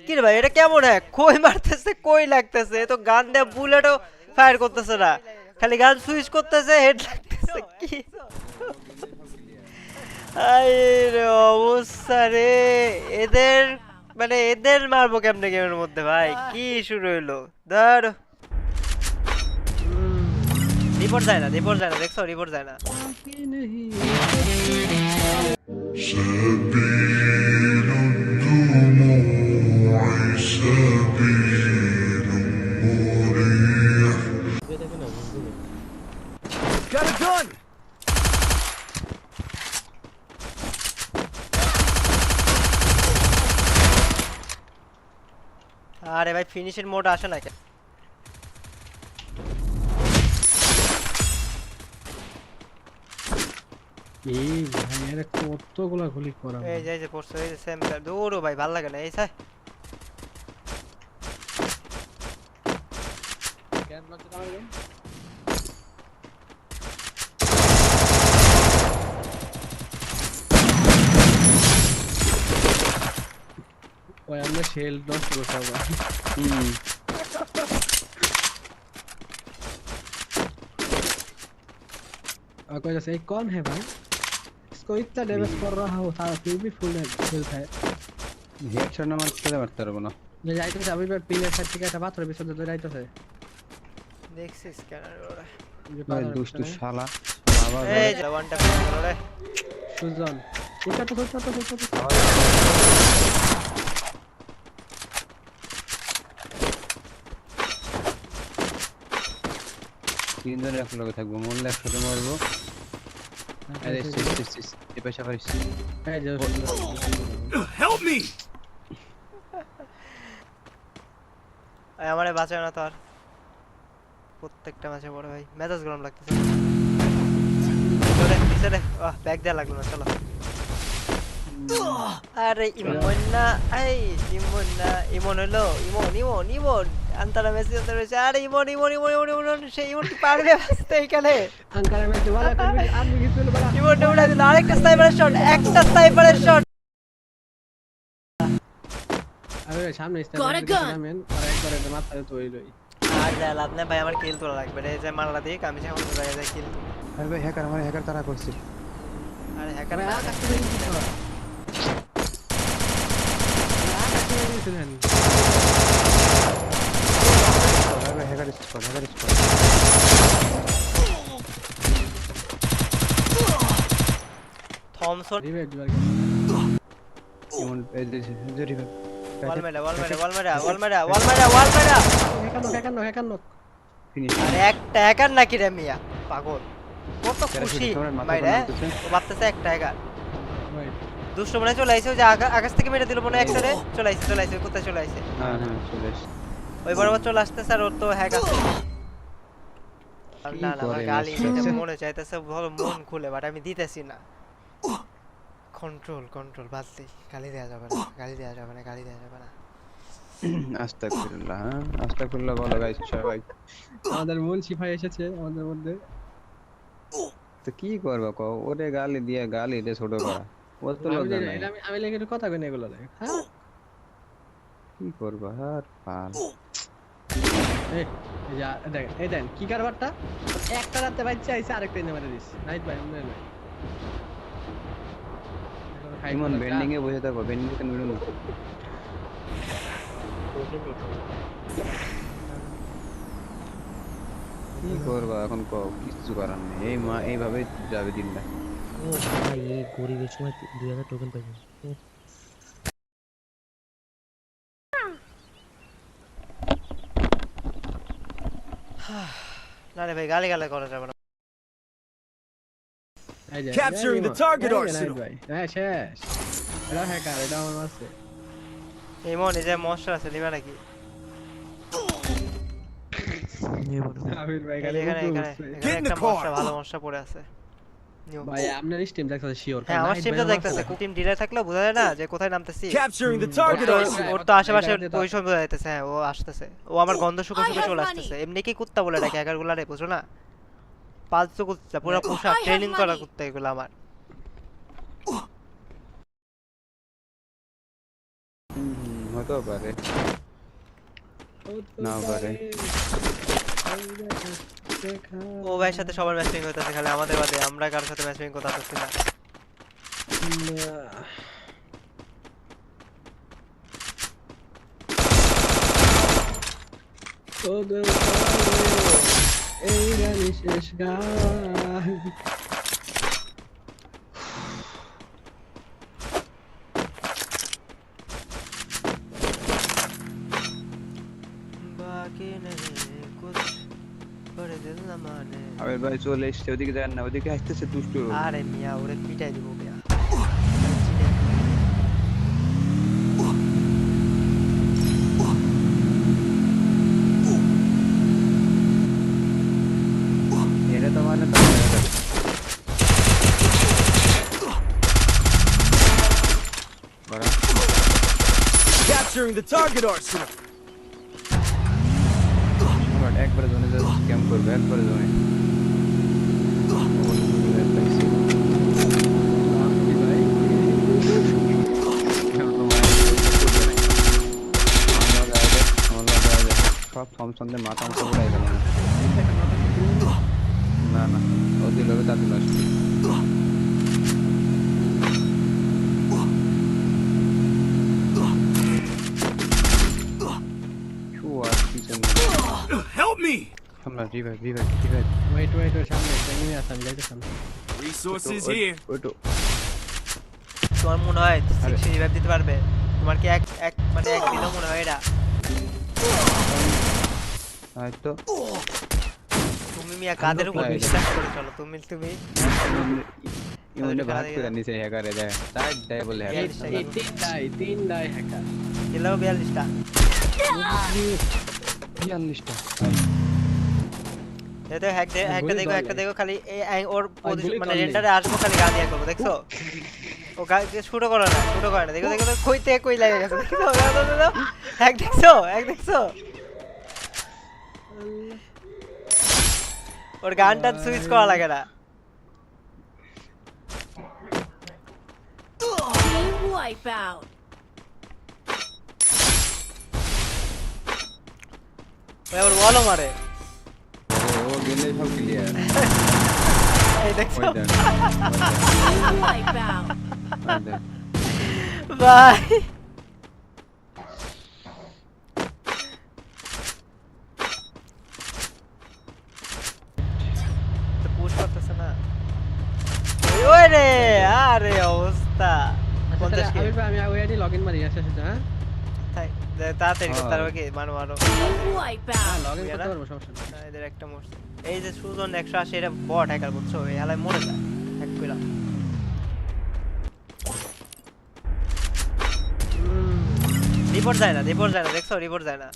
কি রে ভাই এটা কেমন হ্যাক কই মারতেছে কই লাগতেছে এ তো গান দেয়া বুলেটও ফায়ার করতেছে না খালি গান সুইচ করতেছে হেড লাগতেছে কি আই রে অবস্থা রে এদের মানে এদের মারবো কেমনে গেমের মধ্যে ভাই কি শুরু হইলো ধর রিপোর্ট যায় না রিপোর্ট যায় না দেখছো রিপোর্ট যায় না سبيل الدموع سبيل مريح Got a gun! আরে ভাই ফিনিশের মোড আসে না কেন এই ভাই এর কতগুলা গুলি করা এই যে এই যে পড়ছে এই যে সেম দৌড়ো ভাই ভাল লাগে না এই স্যার ওই আমরা শেল নষ্ট করতে হবে और कोई जैसे एक कौन है भाई इसको इतना डैमेज कर रहा हो था फिर भी फुल हेल्थ है হেডশট না মারতে মারতে পারবো না যে যাইতেছে আমি পিলের সাইড থেকে একটা পাথরের পিছনে ধরে যাইতেছে দেখছিস স্ক্যানার ওরে। পাথরের দুষ্টু শালা। বাবা এই যে ওয়ানটা করে ওরে সুজন এটা তো এটা তো তিনজন একলগে থাকব মরলে একসাথে মরবো। আরে সিস সিস সিস এ পারিস এই যে Help আমারে বাঁচায় না তো আর। প্রত্যেকটা ম্যাচে পড়ে ভাই। মেজাজ গরম লাগতেছে। চলে পিছনে আহ ব্যাগ দেয়া লাগল না চলো। আরে ইমন না এই ইমন না ইমন হলো ইমন ইমন ইমন। Antara Messi Antara Messi. আরে ইমন ইমন ইমন ইমন ইমন সে ইমন কি পারবে বাঁচতে এখানে? আঙ্কারে করবি আমি উড়াই দিল আরেকটা স্নাইপারের শট একটা স্নাইপারের শট সামনে আর একবারে মাথায় তো হইলই। আর যা লাভ নেই ভাই আমার কিল তোলা লাগবে রে এই যে মারলা দিক আমি যখন জায়গায় যাই কিল আরে ভাই হ্যাকার আমার হ্যাকার তারা করছে। আরে হ্যাকার আরে আকাশ থেকে কি করো আকাশ থেকে দিয়েছিলেন আরে ভাই hacker squad hacker squad Thomson revive দিবার এমন এই যে জরি ভাই ওয়াল মেরা ওয়াল মেরা ওয়াল মেরা ওয়াল মেরা ওয়াল মেরা ওয়াল মেরা একান্ন একান্ন একান্ন ফিনিশ আরে একটা হ্যাকার নাকি রে মিয়া? পাগল। কত খুশি। ভাই রে ও ভাবতেছে একটা হ্যাকার দুষ্ট মনে চলে আইছে যে আকাশ থেকে মেরে দিল মনে হয় একটা রে চলে আইছে চলে আইছে কোথায় চলে আইছে? হ্যাঁ হ্যাঁ চলে ওই বরাবর চলে আসতেছে আর ওর তো হ্যাক আছে। না না আমার গালি মনে চাইতেছে ভালো মন খুলে বাট আমি দিতেছি না। কন্ট্রোল কন্ট্রোল বাদ দিই গালি দেওয়া যাবে না গালি দেওয়া যাবে না গালি দেওয়া যাবে না। আস্তাগফিরুল্লাহ হ্যাঁ আস্তাগফিরুল্লাহ বলো গাইস সবাই। আমাদের মূল সিপাহি এসেছে আমাদের মধ্যে। তো কি করব কও? ওরে গালি দিয়ে গালি দিয়ে ছোট করা ও তো আমি লজ্জা নাই। আমি আমি লেগে একটু কথা কই না এগুলো রে হ্যাঁ? কি করব আর পাল। এই এই যা দেখ এই দেন কি কারবারটা? একটা রাতে বাচ্চা আইছে আরেকটা এনে মারা দিস নাইট ভাই নয় ইমন বেন্ডিং এ বসে থাকো বেন্ডিং এ মিডল কি করব এখন কও কিছু করার নেই। এই মা এইভাবে যাবে দিনটা। ও ভাই এই গরিবের সময় দুই হাজার টোকেন পাইছি। না রে ভাই গালি গালি করা যাবে না। এই Capturing the target arsenal. হ্যাঁ শেষ এটা হ্যাকার এটা আমার মারছে এই মনে যে মশলা আছে নিবা নাকি আছে হ্যাঁ হ্যাঁ ও আসতেছে ও আমার গন্ধ শুকে শুকে চলে আসতেছে এমনি কি কুত্তা বলে ডাকে হ্যাকারগুলা রে বুঝো না পালতু কুত্তা পুরো পোষা ট্রেনিং করা কুত্তা এগুলো আমার। হতেও পারে। নাও পারে। ও ভাইয়ের সাথে সবার ম্যাচিং হইতেছে খালি আমাদের বাদে আমরা কারোর সাথে ম্যাচিং করতে পারতেছি না। তোদের পারে এই গানই শেষ গান মানে আবির ভাই চলে এসছে ওদিকে যান না ওদিকে আসতেছে দুষ্টু আরে মিয়া ওরে পিটাই দিব মিয়া Capturing the target arsenal. But একবারে জোনে যা স্ক্যাম করবে একবারে জোনে সব থমসনদের মাথা মতো উড়াই গেল না না ও দিল তা দিল আমরা revive revive revive wait wait wait সামনে একটা এনিমি আছে আমি যাইতেছি Resources here. ওটো তোমার মনে হয় আরে। সিক্সটি রিভাইভ দিতে পারবে? তোমার কি এক এক মানে এক দিনও মনে হয় এটা? হয়তো। তুমি মিয়া কাদের উপর প্রায়। বিশ্বাস করে? চলো তুমি তুমি ইমনে ভাত দেখা করে যায়। নিচে হ্যাকারে দেয় তাই দেয় বলে হ্যাকার এই সেই। এই তিন ডাই তিন ডাই হ্যাকার খেলাও বিয়াল্লিশটা বিয়াল্লিশটা হ্যাক হ্যাকটা দেখো। একটা দেখো খালি এই ওর মানে দলে। রেন্টারে আসব খালি ইয়ে করব দেখছ ও করে না করে না দেখো দেখো দেখো, কই লাগে গেছে দেখছ। হ্যাক দেখছ হ্যাক দেখছ ওর গানটা সুইচ করা লাগে না. ওই আবার বলও মারে ও গেলে সব ক্লিয়ার এই দেখছ রে আরে অবস্থা আচ্ছা আমি লগইন মারি হ্যাঁ থাক, দে- তাড়াতাড়ি করতে হ্যাঁ। পারবে কি মানো মানো Team হ্যাঁ wipeout. লগইন বুঝে করতে পারব সমস্যা না, এদের একটা মরছে এই যে সুজন একশো আশি এটা বট হ্যাকার বুঝছ? এই মরে যায় হ্যাক কইরা। রিপোর্ট যায় না রিপোর্ট যায় না দেখছ? রিপোর্ট যায় না।